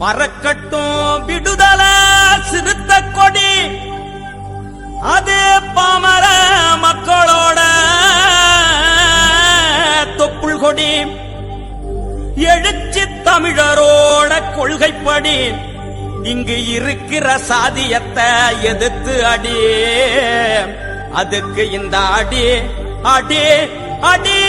பறக்கட்டும் விடுதல சிறுத்த கொடி. அது பாமர மக்களோட தொப்புள் கொடி. எழுச்சி தமிழரோட கொள்கைப்படி இங்கு இருக்கிற சாதியத்தை எதிர்த்து அடி. அதுக்கு இந்த அடி அடி அடி.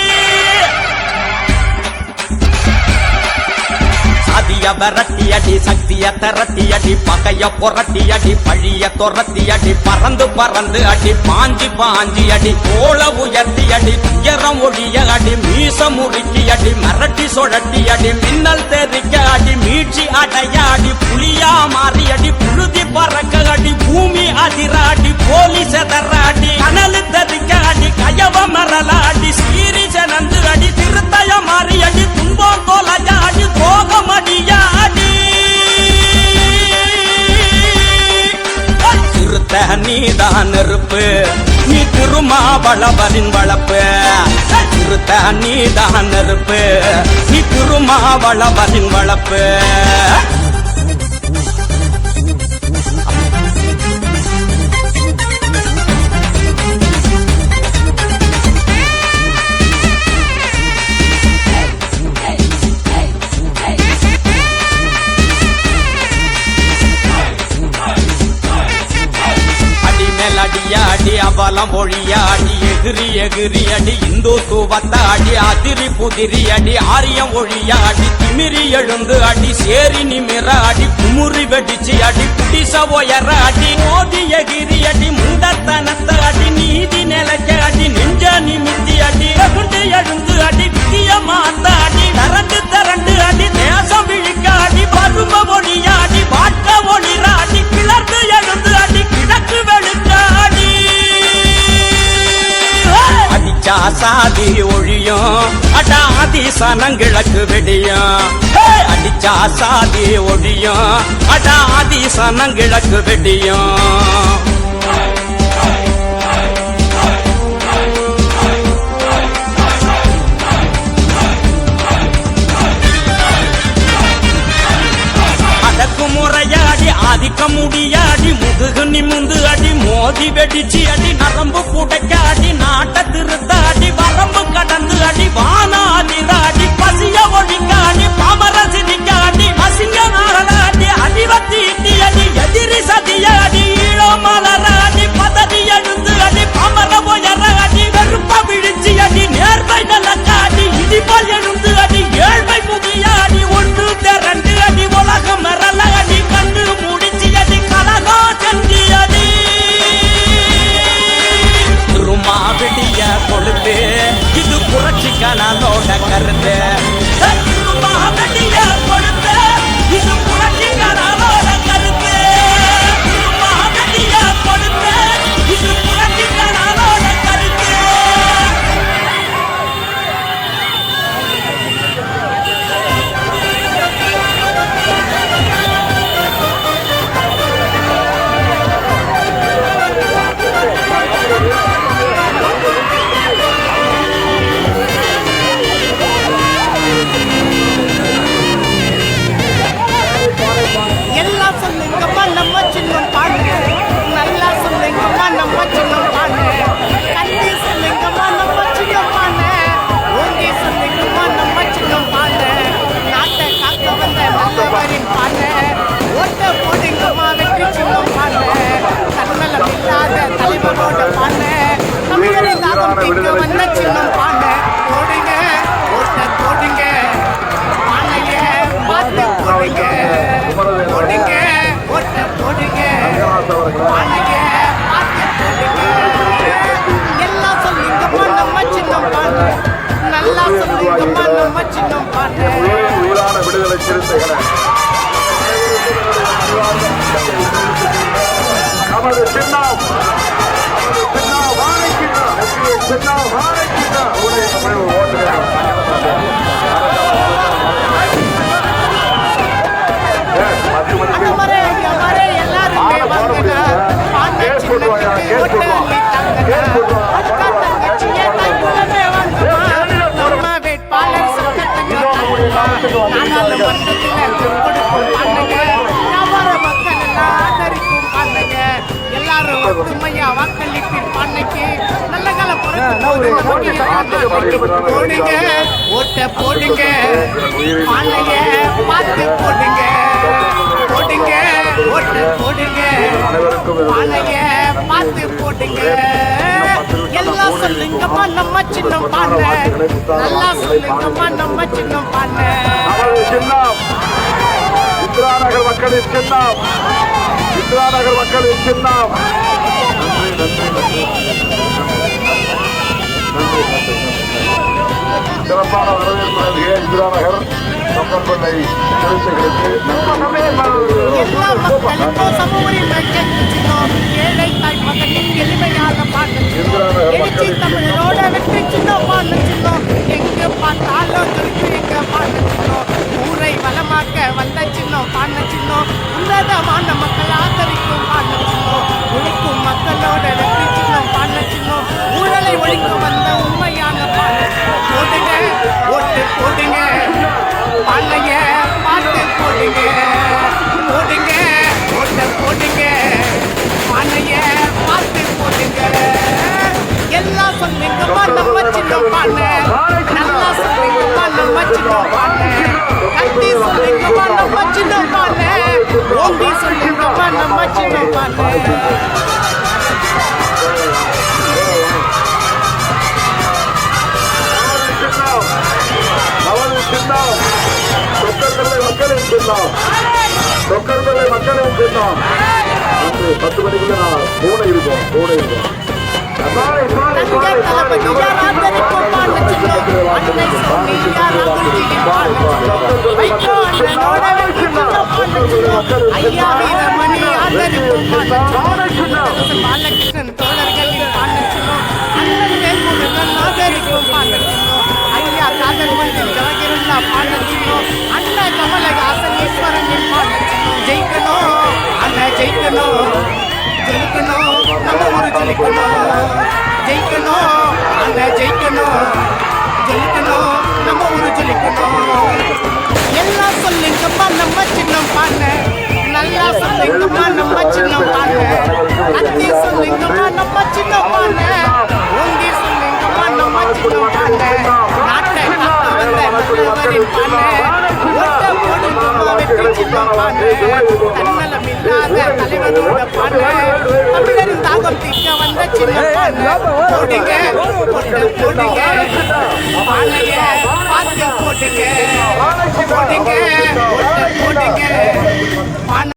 சாதிய விரட்டி அடி சக்திய திரட்டி அடி பகைய புரட்டி அடி பழிய துரத்தி அடி பறந்து பறந்து அடி பாஞ்சி பாஞ்சி அடி கோல உயர்த்தி அடி துயரம் ஒழிய அடி மீச முறுக்கி அடி மிரட்டி சுழட்டி அடி மின்னல் தெரிக்க அடி மீட்சி அடைய அடி புலியா மாறி அடி புழுதி பறக்க அடி பூமி அதிர அடி போலி செதற அடி கனலு நீதான் நெருப்பு. நீ திருமாவளவரின் வளப்பு. திருத்த நீதான் நெருப்பு. நீ திருமாவளவரின் வளப்பு. அடி அவலம் ஒழியாடி எகிரி எகிரி அடி இந்துத்துவத்த அடி அதிரி புதிரி அடி ஆரியம் ஒழியாடி திமிரி எழுந்து அடி சேரி நிமிர அடி குமுறி வெடிச்சு அடி குடிச உயர அடி மோதி எகிரி அடி முண்டத்தனத்த சாதி ஒழியும். அடாதி சனங்கிழக்கு வெடியும். அடிச்சா சாதி ஒழியும். அடாதி சனங்கிழக்கு வெடியும். அடக்கு முடியாடி முதுகு நிமிந்து அடி மோதி வெடிச்சு அடி நரம்பு புடைக்க அடி நாட்ட திருத்த தமிழரின் போடுங்க. ஓட்ட போடுங்க. பானைய பார்த்து போடுங்க. போடுங்க. ஓட்ட போடுங்க. பானைய பார்த்து போடுங்க. எல்லாம் சொல்லுங்கம்மா நம்ம சின்ன பானை. நல்லா சொல்லுங்கம்மா நம்ம சின்ன பானை. நமது சின்னம். இந்திரா நகர் மக்களின் சின்னம். இந்திரா நகர் மக்களின் சின்னம். நன்றி நன்றி நன்றி. சிறப்பான வரவேற்பு நல்கிய இந்திரா நகர் கம்பன்பள்ளை திருச்சிகளுக்கு எல்லா மக்களுக்கும் சம சொல்லுங்கம்மா நம்ம சின்ன பானை சின்னம் நமது சின்னம் தொக்கர்களை மக்களின் சின்னம் தொக்கர்களை மக்களின் சின்னம் நன்றி பத்து மணிக்குள்ள நான் பூனை இருக்கும் பூனை இருக்கும் சாலை, சாலை, தங்க சாலை, சாலை, தளபதியார் ஆதரிக்கும் பானை சின்னம் அன்னை சோனியார் அகுல்ஜியின் பானை சின்னம் வைகோ அண்ணனோட வெற்றி சின்ன பானை சின்னம் ஐயா வீரமணி பாலகிருஷ்ணன் தோழர்களின் பானை அண்ணன் வேல்முருகன் ஆதரிக்கும் பானை ஐயா காதல் மந்தில் ஜாகிருந்தா பானை அண்ணா கமலஹாசன் ஈஸ்வரனின் பானை ஜெயிக்கணும் அண்ணன் ஜெயிக்கணும் ஜெயிக்கணும் நம்ம ஊரு ஜெயிக்கணும் ஜெயிக்கணும் அண்ணன் ஜெயிக்கணும் ஜெயிக்கணும் நம்ம ஊரு ஜெயிக்கணும் எல்லாம் சொல்லுங்கம்மா நம்ம சின்ன பானை நல்லா வெற்றி சின்ன பானை தலைவனோட பானை தமிழரின் தாகம் தீர்க்க வந்த சின்ன பானை போடுங்க பானைய பார்த்து